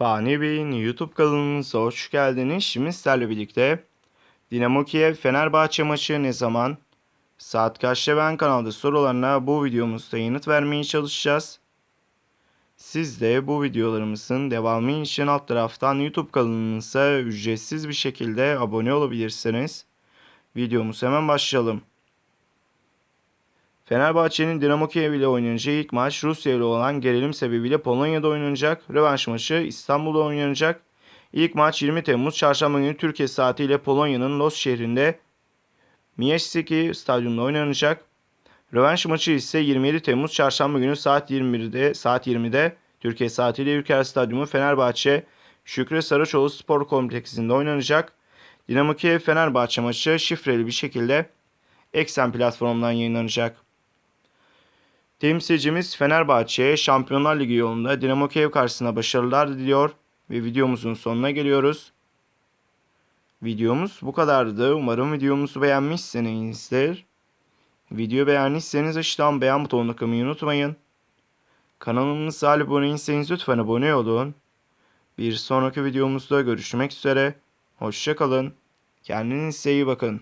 Fani Bey'in YouTube kanalımıza hoş geldiniz. Şimdi sizlerle birlikte Dinamo Kiev Fenerbahçe maçı ne zaman? Saat kaçta ben kanalda sorularına bu videomuzda yanıt vermeye çalışacağız. Siz de bu videolarımızın devamı için alt taraftan YouTube kanalımıza ücretsiz bir şekilde abone olabilirsiniz. Videomuz hemen başlayalım. Fenerbahçe'nin Dinamo Kiev ile oynanacağı ilk maç Rusya ile olan gerilim sebebiyle Polonya'da oynanacak. Rövanş maçı İstanbul'da oynanacak. İlk maç 20 Temmuz Çarşamba günü Türkiye saatiyle Polonya'nın Los şehrinde Mieszczyki stadyumunda oynanacak. Rövanş maçı ise 27 Temmuz Çarşamba günü saat 21'de saat 20'de Türkiye saatiyle Ülker Stadyumu Fenerbahçe Şükrü Saraçoğlu Spor Kompleksinde oynanacak. Dinamo Kiev Fenerbahçe maçı şifreli bir şekilde Eksen platformundan yayınlanacak. Temsilcimiz Fenerbahçe'ye Şampiyonlar Ligi yolunda Dinamo Kiev karşısında başarılar diliyor ve videomuzun sonuna geliyoruz. Videomuz bu kadardı. Umarım videomuzu beğenmişsinizdir. Video beğendiyseniz aşağıdan beğen butonuna kılmayı unutmayın. Kanalımıza abone değilseniz lütfen abone olun. Bir sonraki videomuzda görüşmek üzere. Hoşçakalın. Kendinize iyi bakın.